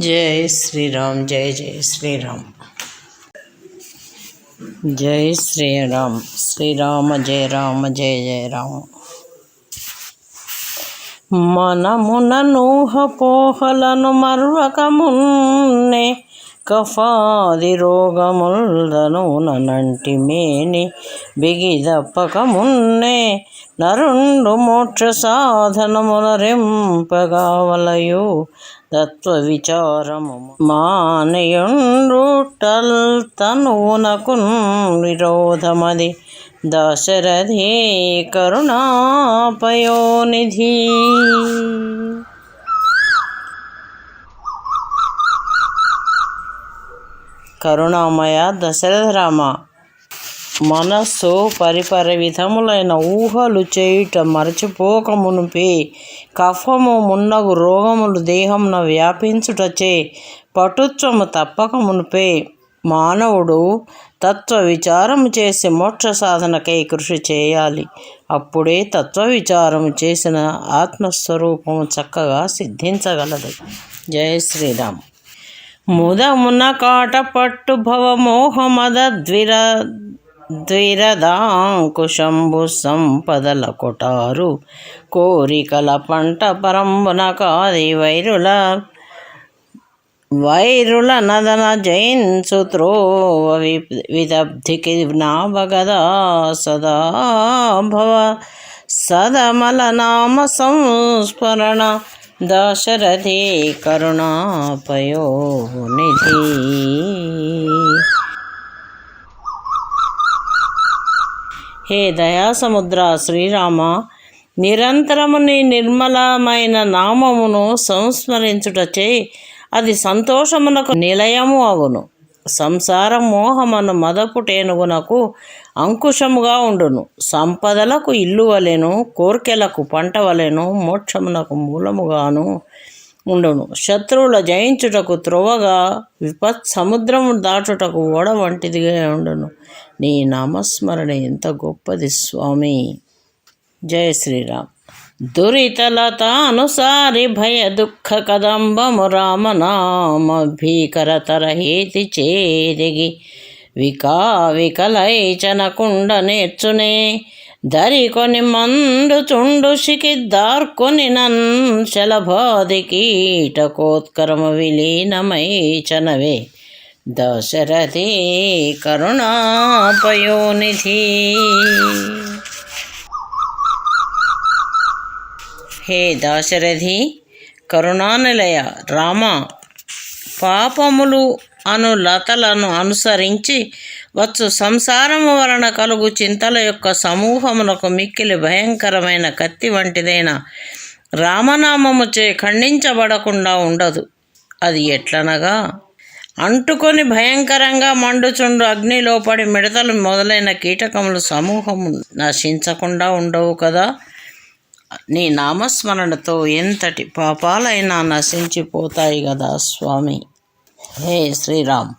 జై శ్రీరామ్ జై జై శ్రీరామ్. జై శ్రీరామ్ శ్రీరామ జయ రామ జయ జయ రామ. మనమునూహపోహలను మర్వకమున్నే కఫాది రోగముల్దను నంటి మేని బిగిదప్పకమున్నే నరుండు మోక్ష సాధనమునరింపగావలయు తత్వ విచారము మానయుండుటల్ తనునకున్ విరోధమది దశరథి కరుణాపయోనిధి. కరుణామయ దశరథరామ మనస్సు పరిపర విధములైన ఊహలు చేయుట మరచిపోక మునిపే కఫము మున్నగు రోగములు దేహమున వ్యాపించుటచే పటుత్వము తప్పక మునిపే మానవుడు తత్వ విచారము చేసి మోక్ష సాధనకై కృషి చేయాలి. అప్పుడే తత్వ విచారము చేసిన ఆత్మస్వరూపము చక్కగా సిద్ధించగలదు. జయ శ్రీరామ్. ముదమున కాట పట్టు భవమోహమద ద్విర ద్విరదాంకుశంభు సంపదల కొటారు. కోరికల పంట పరంబున కాది వైరుల. వైరుల నదన జయించు త్రోవ వి- విదబ్ధికి నాభగదా సదా భవ. సదమల నామ సంస్మరణ దశరథి కరుణాపయో నిధి హే దయాసముద్ర శ్రీరామ నిరంతరము నీ నిర్మలమైన నామమును సంస్మరించుటచే అది సంతోషమునకు నిలయము అవును. సంసార మోహమను మదపుటేనుగునకు అంకుశముగా ఉండును. సంపదలకు ఇల్లు వలెను కోర్కెలకు పంట వలెను మోక్షమునకు మూలముగాను ఉండును. శత్రువుల జయించుటకు త్రువగా విపత్ సముద్రము దాటుటకు ఓడ వంటిదిగా ఉండును. నీ నామస్మరణ ఎంత గొప్పది స్వామి! జయ శ్రీరామ్. దురితలతానుసారి భయ దుఃఖ కదంబము రామనామ భీకరతర హేతి చేదిగి వికా వికలైచనకుండ నేర్చునే దరికొని మండు చుండు శిఖిద్దార్కొని నన్ శలభాది కీటకోత్కరము విలీనమై చనవే దశరథి కరుణాపయోనిధి. హే దాశరథి కరుణానిలయ రామ పాపములు అను లతలను అనుసరించి వచ్చు. సంసారము వలన కలుగు చింతల యొక్క సమూహమునకు మిక్కిలి భయంకరమైన కత్తి వంటిదైన రామనామముచే ఖండించబడకుండా ఉండదు. అది ఎట్లనగా? అంటుకొని భయంకరంగా మండుచుండు అగ్నిలో పడి మిడతలు మొదలైన కీటకములు సమూహము నశించకుండా ఉండవు కదా? నీ నామస్మరణతో ఎంతటి పాపాలైనా నశించిపోతాయి కదా స్వామి. హే శ్రీరామ్.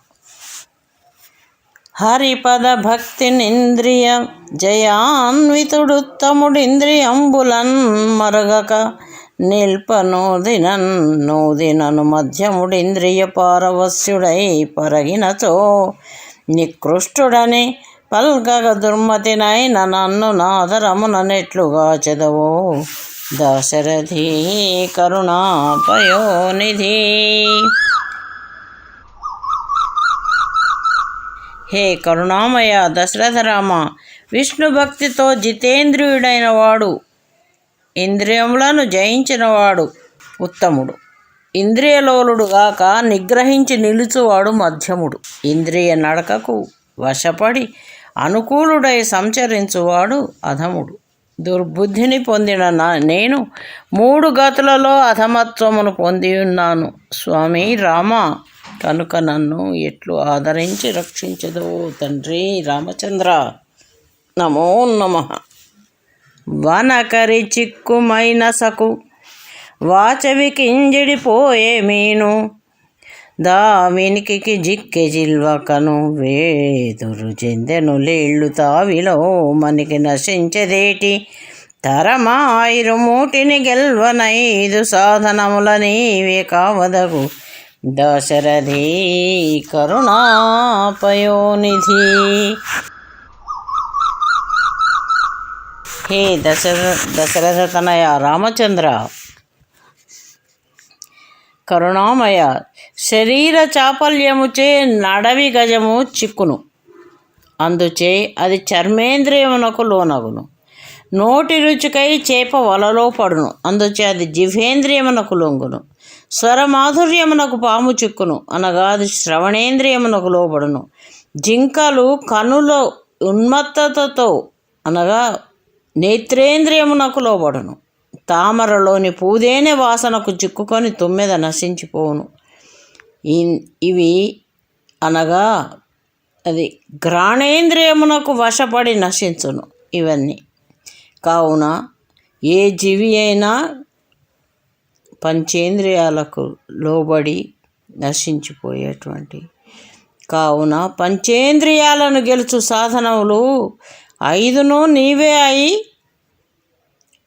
హరిపద భక్తినింద్రియ జయాన్వితుడుత్తముడింద్రియంబులన్ మరగక నిల్పనోదినన్ నోదినను మధ్యముడింద్రియ పారవస్యుడై పరగినతో నికృష్టుడని పల్గగ దుర్మతినైన నన్ను నాదరమున నెట్లుగా చెదవో. దశరథి కరుణాపయోనిధి. హే కరుణామయ దశరథరామ విష్ణు భక్తితో జితేంద్రియుడైన వాడు ఇంద్రియములను జయించినవాడు ఉత్తముడు. ఇంద్రియలోలుడు గాక నిగ్రహించి నిలుచువాడు మధ్యముడు. ఇంద్రియ నడకకు వశపడి అనుకూలుడై సంచరించువాడు అధముడు. దుర్బుద్ధిని పొందిన నా నేను మూడు గతులలో అధమత్వమును పొంది ఉన్నాను. స్వామి రామ కనుక నన్ను ఎట్లు ఆదరించి రక్షించదు తండ్రి రామచంద్ర. నమో నమః. వనకరి చిక్కుమైన సకు వాచవి కింజిడిపోయే మీను. దావినికి జిక్కె జిల్వకను వేదురు చెందెను లేళ్ళు తావిలో మనకి నశించదేటి? తరమాయిరు మూటిని గెల్వనైదు సాధనముల నీవే కావదగు. దశరథి కరుణాపయోనిధి. హే దశర దశరథ తనయ రామచంద్ర. కరుణామయ శరీర చాపల్యముచే నడవి గజము చిక్కును. అందుచే అది చర్మేంద్రియమునకు లోనగును. నోటి రుచికై చేప వలలో పడును. అందుచే అది జిహేంద్రియమునకు లొంగును. స్వరమాధుర్యమునకు పాము చిక్కును. అనగా అది శ్రవణేంద్రియమునకు లోబడును. జింకలు కనుల ఉన్మత్తతతో అనగా నేత్రేంద్రియమునకు లోబడును. తామరలోని పూదేనే వాసనకు చిక్కుకొని తుమ్మెద నశించిపోవును. ఇవి అనగా అది ఘ్రాణేంద్రియమునకు వశపడి నశించును ఇవన్నీ. కావున ఏ జీవి అయినా పంచేంద్రియాలకు లోబడి నశించిపోయేటువంటి. కావున పంచేంద్రియాలను గెలుచు సాధనములు ఐదును నీవే అయి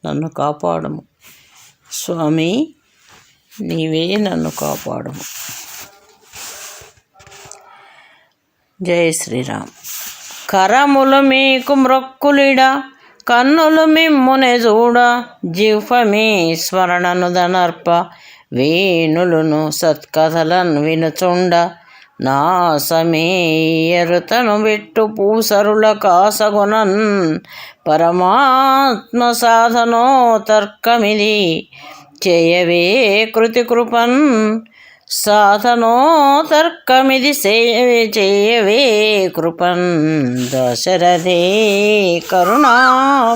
నన్ను కాపాడము. స్వామి నీవే నన్ను కాపాడము. జై శ్రీరామ్. కరములు మీకు మ్రొక్కులిడా కన్నులు మిమ్మునే చూడ. జిహ్వ మీ స్మరణను దనర్ప వేణులను సత్కథలను వినుచుండ. నా సమేయరుతను పెట్టు పూసరుల కాసగునన్ పరమాత్మ సాధనో తర్కమిది. చేయవే కృతి కృపన్ సాధనో తర్కమిది సేవే చేయవే కృపన్ దశరథే కరుణాపయోనిధి.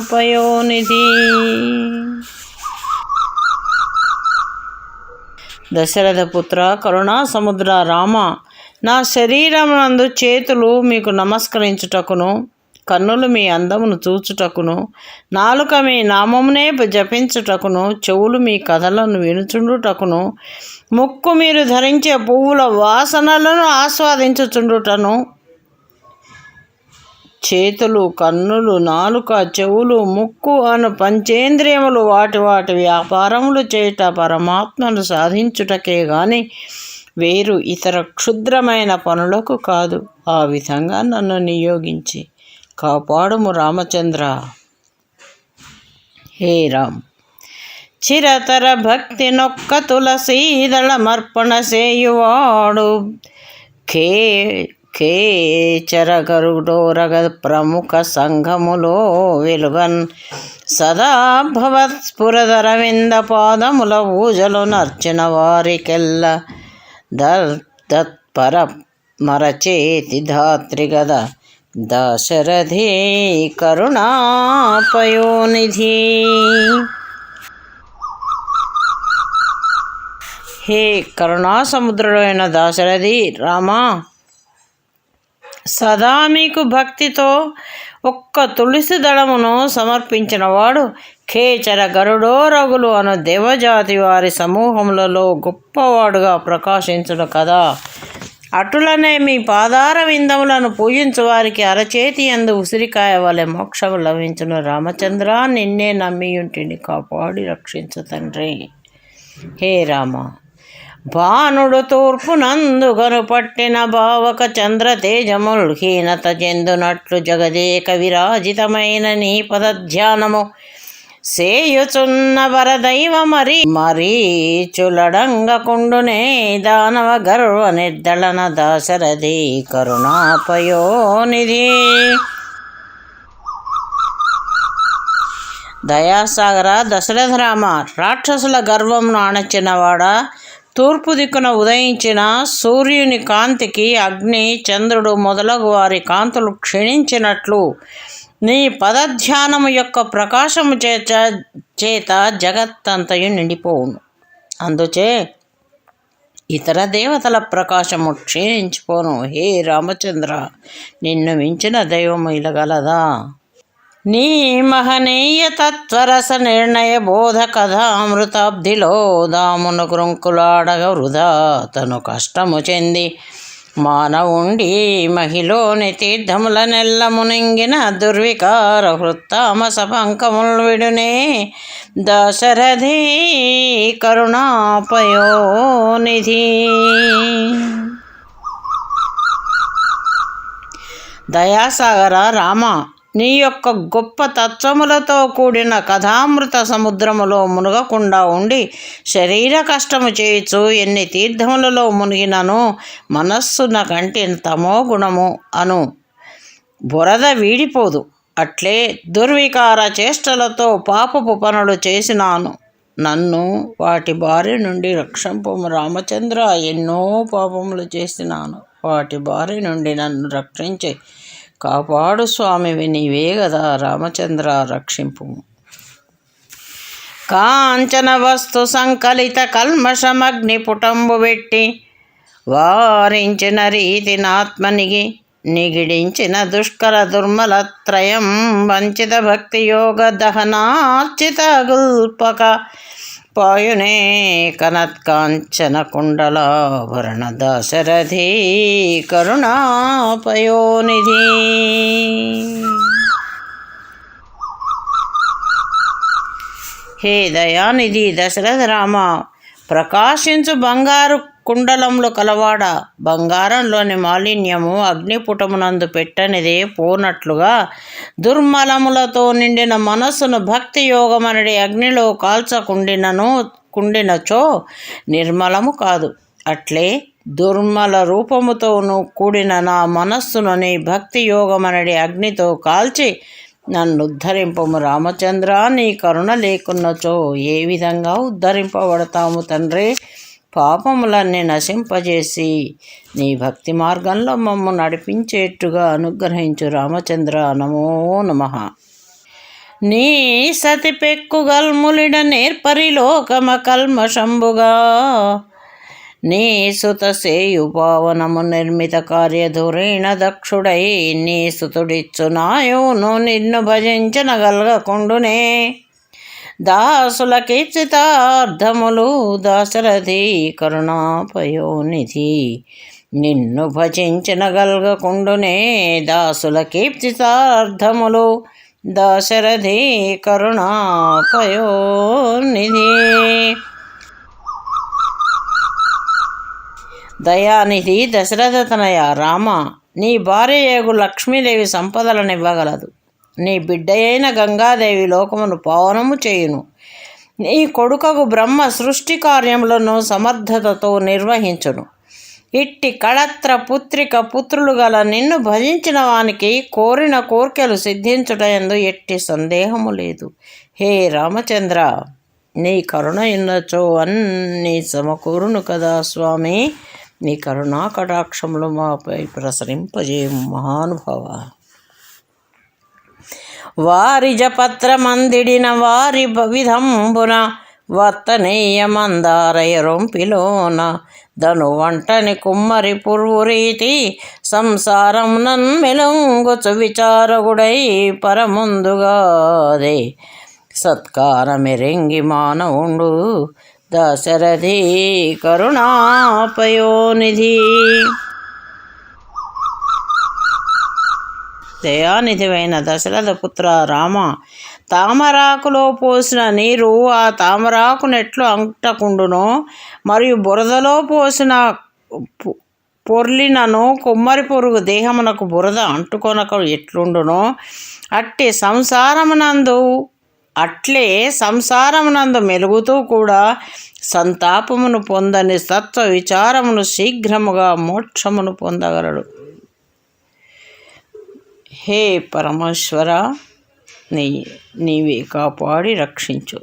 దశరథ పుత్ర కరుణా సముద్ర రామ నా శరీరమునందు చేతులు మీకు నమస్కరించుటకును. కన్నులు మీ అందమును చూచుటకును నాలుక మీ నామమునే జపించుటకును చెవులు మీ కథలను వినుచుండుటకును ముక్కు మీరు ధరించే పువ్వుల వాసనలను ఆస్వాదించుచుండుటను. చేతులు కన్నులు నాలుక చెవులు ముక్కు అను పంచేంద్రియములు వాటి వాటి వ్యాపారములు చేయుట పరమాత్మను సాధించుటకే గాని వేరు ఇతర క్షుద్రమైన పనులకు కాదు. ఆ విధంగా నన్ను నియోగించి కాపాడుము రామచంద్ర. హే రామ్. చిరతర భక్తి నొక్క తులసీదళమర్పణ సేయువాడు ఖే ఖేచరగరుడోరగ ప్రముఖ సంఘములో వెలుగన్. సదా భవత్స్ఫురధర వింద పాదముల ఊజలు నర్చిన వారికెల్ల. దత్పర మరచేతి ధాత్రి గద దశరథే కరుణాపయోనిధి. హే కరుణాసముద్రుడైన దాశరథి రామా సదా మీకు భక్తితో ఒక్క తులసి దళమును సమర్పించినవాడు ఖేచర గరుడో రగులు అను దేవజాతి వారి సమూహములలో గొప్పవాడుగా ప్రకాశించుడు కదా. అటులనే మీ పాదార విందములను పూజించు వారికి అరచేతి అందు ఉసిరికాయ వలె మోక్షము లభించును. రామచంద్ర నిన్నే నమ్మియుంటిని కాపాడి రక్షించు తండ్రి. హే రామ! భానుడు తూర్పు నందుగను పట్టిన భావక చంద్ర తేజముల్ హీనత చెందునట్లు జగదేక విరాజితమైన నీ పదధ్యానము సేయుచున్న వరదైవ మరి మరీచులడంగకుండునే దానవ గర్వ నిర్దళన దాశరథి కరుణాపయోనిధి దయాసాగర దశరథరామ రాక్షసుల గర్వంను అణచినవాడ తూర్పు దిక్కున ఉదయించిన సూర్యుని కాంతికి అగ్ని చంద్రుడు మొదలగు వారి కాంతులు క్షీణించినట్లు నీ పదధ్యానము యొక్క ప్రకాశము చేత చేత జగత్తంతయు నిండిపోవును. అందుచే ఇతర దేవతల ప్రకాశము క్షీణించిపోను. హే రామచంద్ర నిన్ను మించిన దైవము ఇలగలదా? నీ మహనీయ తత్వరస నిర్ణయ బోధ కథామృతాబ్దిలో దామును కృంకులాడగ వృధా. తను కష్టము చెంది మానవుండి మహిలోని తీర్థముల నెల్ల మునింగిన దుర్వికార హృత్తామస పంకములు విడునే దశరథి కరుణాపయోనిధి. దయాసాగర రామ నీ యొక్క గొప్ప తత్వములతో కూడిన కథామృత సముద్రములో మునగకుండా ఉండి శరీర కష్టము చేయుచు ఎన్ని తీర్థములలో మునిగినను మనస్సున కంటిన తమో గుణము అను. బురద వీడిపోదు అట్లే దుర్వికార చేష్టలతో పాపపు పనులు చేసినాను. నన్ను వాటి బారి నుండి రక్షింపము రామచంద్ర ఎన్నో పాపములు చేసినాను. వాటి బారి నుండి నన్ను రక్షించే కాపాడు స్వామివి నీవే కదా రామచంద్ర రక్షింపు కాంచన వస్తు సంకలిత కల్మషమగ్ని పుటంబు పెట్టి వారించిన రీతినాత్మనిగి నిగిడించిన దుష్కర దుర్మల త్రయం వంచిత భక్తి యోగ దహనార్చిత గుల్పక పాయునే కనత్కాంచన కుండలాభరణ దశరథి కరుణాపయోనిధి. హే దయానిధి దశరథ రామ ప్రకాశించు బంగారు కుండలంలో కలవాడ బంగారంలోని మాలిన్యము అగ్నిపుటమునందు పెట్టనిదే పోనట్లుగా దుర్మలములతో నిండిన మనస్సును భక్తి యోగమనడి అగ్నిలో కాల్చకుండినను కుండినచో నిర్మలము కాదు. అట్లే దుర్మల రూపముతోను కూడిన నా మనస్సును నీ భక్తి యోగమనడి అగ్నితో కాల్చి నన్ను ఉద్ధరింపము రామచంద్ర నీ కరుణ లేకున్నచో ఏ విధంగా ఉద్ధరింపబడతాము తండ్రి? పాపములన్నీ నశింపజేసి నీ భక్తి మార్గంలో మమ్ము నడిపించేట్టుగా అనుగ్రహించు రామచంద్ర. నమో నమ. నీ సతి పెక్కుగల్ములిడ నేర్పరిలోకమ కల్మషంబుగా. నీ సుత సేయు పావనము నిర్మిత కార్యధురేణ దక్షుడై నీ సుతుడిచ్చు నాయోను నిన్ను భజించనగలగకుండునే. దాసుల కీర్తితార్థములు దాశరథి కరుణాపయోనిధి. నిన్ను భజించిన గల్గకుండునే దాసుల కీర్తితార్థములు దాశరథి కరుణాపయోనిధి. దయానిధి దశరథతనయ రామ నీ భార్య ఏగు లక్ష్మీదేవి సంపదలను ఇవ్వగలదు నీ బిడ్డయైన గంగాదేవి లోకమును పావనము చేయును. నీ కొడుకకు బ్రహ్మ సృష్టి కార్యములను సమర్థతతో నిర్వహించును. ఇట్టి కళత్ర పుత్రిక పుత్రులు గల నిన్ను భజించిన వానికి కోరిన కోర్కెలు సిద్ధించుటయందు ఎట్టి సందేహము లేదు. హే రామచంద్ర నీ కరుణ ఎన్నచో అన్ని సమకూరును కదా స్వామి. నీ కరుణా కటాక్షములు మాపై ప్రసరింపజేయము మహానుభవా. వారి జపత్రమందిడిన వారి విధంబున వర్తనీయమందారయ రొంపిలోన ధను వంటని కుమ్మరి పుర్వురీతి సంసారం నన్మెలంగుచు విచారగుడై పరముందుగాదే. సత్కారమెరింగి మానవుండు దశరథి కరుణాపయోనిధి. దయానిధివైన దశరథ పుత్ర రామ తామరాకులో పోసిన నీరు ఆ తామరాకునెట్లు అంటకుండును మరియు బురదలో పోసిన పొర్లినను కొమ్మరి పొరుగు దేహమునకు బురద అంటుకొనక ఎట్లుండునో? అట్టి సంసారమునందు అట్లే సంసారమునందు మెలుగుతూ కూడా సంతాపమును పొందని సత్వ విచారమును శీఘ్రముగా మోక్షమును పొందగలడు. హే పరమేశ్వర నీ నీవే కాపాడి రక్షించు.